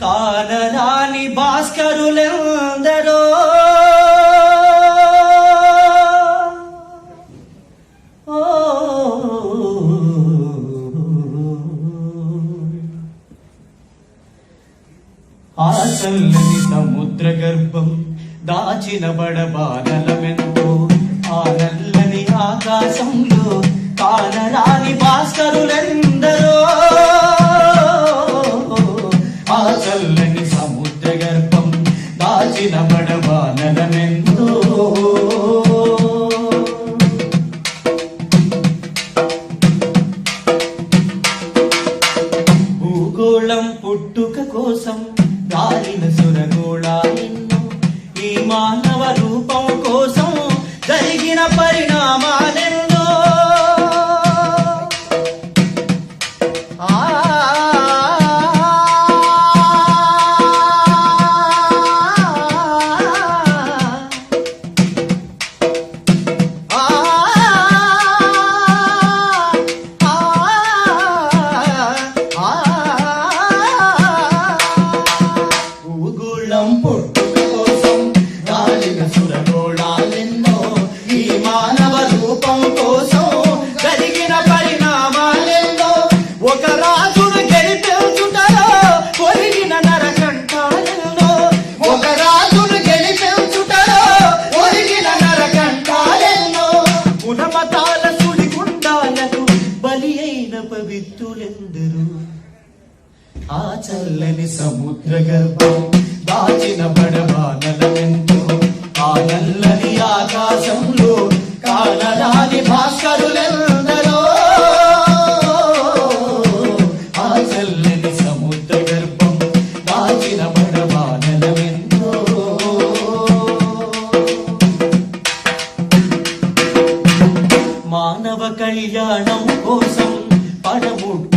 కానరాని భాస్కరులెందరో? ఓ. సముద్ర గర్భం దాచిన బడబానలమెంతో ఆ నల్లని ఆకాశంలో కానరా పుట్టుక కోసం గాలిన సురగోళాలెన్నో ఈ మానవ రూపం కోసం కోసం జరిగిన పరిణామాలెన్నో ఒక రాజును గెలిపించుటలో కొరిగిన నరకంటాలెన్నో ఒక రాజును గెలిపించుటలో కొరిగిన నరకంటాలెన్నో గుణమతాల సుడిగుండాలకు బలి అయిన పవిత్రులెందరూ? ఆ చల్లని సముద్ర గర్భం దాచిన బడబానలమెంతో ఆ నల్లని ఆకాశంలో కానరాని భాస్కరులెందరో? ఆ చల్లని సముద్ర గర్భం దాచిన బడబానలమెంతో మానవ కళ్యాణం కోసం పడముట్టిన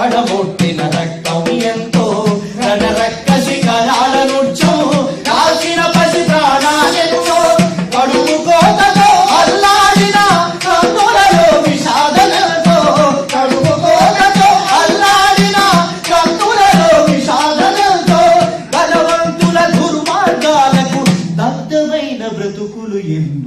పడబొట్టిన రక్తం ఎంతో రణరక్క శిఖరాల నృత్యం కాల్చిన పసి ప్రాణాలెంతో కడుపు కోతతో అల్లాడిన కన్నులలో విషాదలతో. కడుపు కోతతో అల్లాడిన కన్నులలో విషాదలతో. బలవంతుల దుర్మార్గాలకు దగ్ధమైన బ్రతుకులు ఎన్నో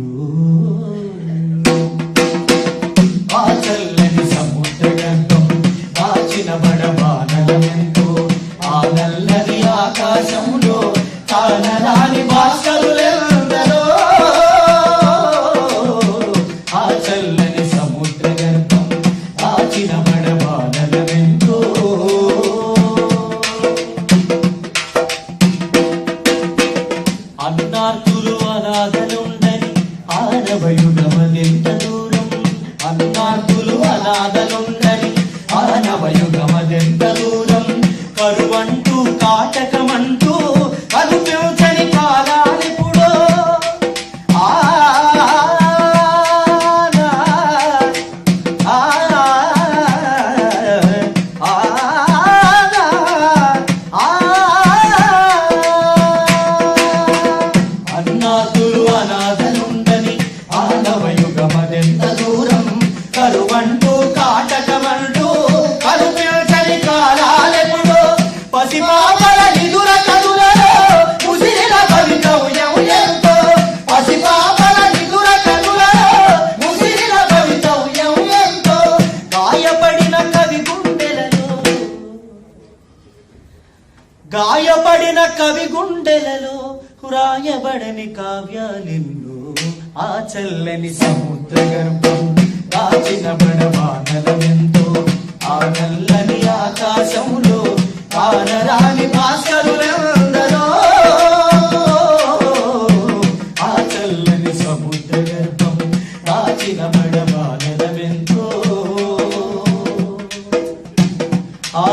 అనాథలుండని ఆనవయుగమదెంత గాయపడిన కవి గుండెలలో రాయబడని కావ్యాలెన్నో ఆ చల్లని సముద్ర గర్భం దాచిన బడవానలమెంతో ఆ నల్లని ఆకాశములో కానరాని భాస్కరులందరో. ఆ చల్లని సముద్ర గర్భం దాచిన బడవానలమెంతో. ఆ